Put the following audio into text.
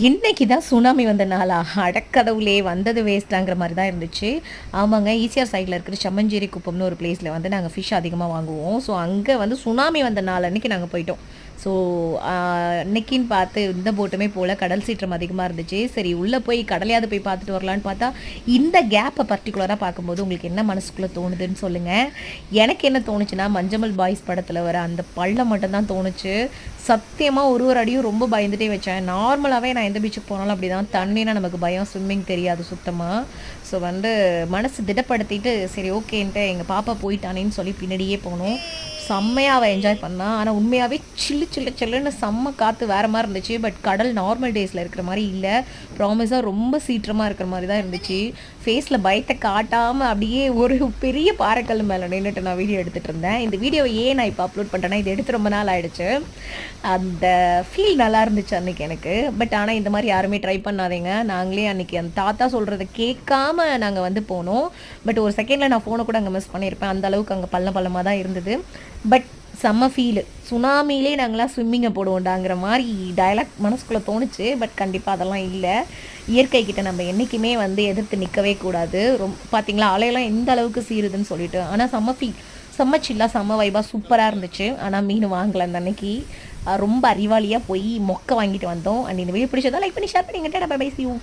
இன்னைக்கு தான் சுனாமி வந்த நாளா. அடக்கடவுளே வந்தது வேஸ்ட்டாங்கிற மாதிரி தான் இருந்துச்சு. ஆமாங்க ஈசிஆர் சைடில் இருக்கிற செம்மஞ்சேரி குப்பம்னு ஒரு பிளேஸில் வந்து நாங்கள் ஃபிஷ் அதிகமாக வாங்குவோம். ஸோ அங்கே வந்து சுனாமி வந்த நாள் அன்றைக்கி நாங்கள் போயிட்டோம். ஸோ அன்னைக்கின்னு பார்த்து இந்த போட்டுமே போல் கடல் சீற்றம் அதிகமாக இருந்துச்சு. சரி உள்ளே போய் கடலையாவது போய் பார்த்துட்டு வரலான்னு பார்த்தா இந்த கேப்பை பர்டிகுலராக பார்க்கும்போது உங்களுக்கு என்ன மனசுக்குள்ளே தோணுதுன்னு சொல்லுங்கள் எனக்கு என்ன தோணுச்சுன்னா மஞ்சமல் பாய்ஸ் படத்தில் வர அந்த பள்ளம் மட்டும்தான் தோணுச்சு. சத்தியமாக ஒரு ஒரு அடியும் ரொம்ப பயந்துட்டே வச்சேன். நார்மலாகவே நான் எந்த பீச்சுக்கு போனாலும் அப்படி தான் தண்ணினா நமக்கு பயம் ஸ்விம்மிங் தெரியாது சுத்தமாக ஸோ வந்து மனசு திடப்படுத்திட்டு சரி ஓகேன்ட்டு எங்கள் பாப்பா போயிட்டானேன்னு சொல்லி பின்னாடியே போனோம். செம்மையாக அவள் என்ஜாய் பண்ணான் ஆனால் உண்மையாகவே சில்லு சில்லு சில்லுன்னு செம்ம காற்று வேறு மாதிரி இருந்துச்சு. பட் கடல் நார்மல் டேஸில் இருக்கிற மாதிரி இல்லை. ப்ராமிஸாக ரொம்ப சீற்றமாக இருக்கிற மாதிரி தான் இருந்துச்சு. ஃபேஸில் பயத்தை காட்டாமல் அப்படியே ஒரு பெரிய பாறைக்கல் மேலே நின்றுட்டு நான் வீடியோ எடுத்துகிட்டு இருந்தேன். இந்த வீடியோவை ஏன் நான் இப்போ அப்லோட் பண்ணுறேன்னா இது எடுத்து ரொம்ப நாள் ஆயிடுச்சு. அந்த ஃபீல் நல்லா இருந்துச்சு அன்றைக்கி எனக்கு. பட் ஆனால் இந்த மாதிரி யாருமே ட்ரை பண்ணாதீங்க. நாங்களே அன்றைக்கி அந்த தாத்தா சொல்கிறத கேட்காம நாங்கள் வந்து போனோம். பட் ஒரு செகண்டில் நான் ஃபோனை கூட அங்கே மிஸ் பண்ணியிருப்பேன். அந்த அளவுக்கு அங்கே பள்ளம் பள்ளமாக தான் இருந்தது. பட் செம்ம ஃபீலு சுனாமிலே நாங்களாம் ஸ்விம்மிங்கை போடுவோண்டாங்கிற மாதிரி டயலாக் மனசுக்குள்ளே தோணுச்சு. பட் கண்டிப்பாக அதெல்லாம் இல்லை. இயற்கை கிட்ட நம்ம என்றைக்குமே வந்து எதிர்த்து நிற்கவே கூடாது. ரொம்ப பார்த்தீங்களா அலையெல்லாம் எந்த அளவுக்கு சீருதுன்னு சொல்லிட்டு. ஆனால் செம்ம ஃபீல் செம்ம சில்லாக செம்ம வைபாக சூப்பராக இருந்துச்சு. ஆனால் மீன் வாங்கலை அந்த அன்னைக்கு. ரொம்ப அறிவாளியாக போய் மொக்க வாங்கிட்டு வந்தோம். அண்ட் இந்த வீடியோ பிடிச்சதா லைக் பண்ணி ஷேர் பண்ணிங்க பை பை பேசியும்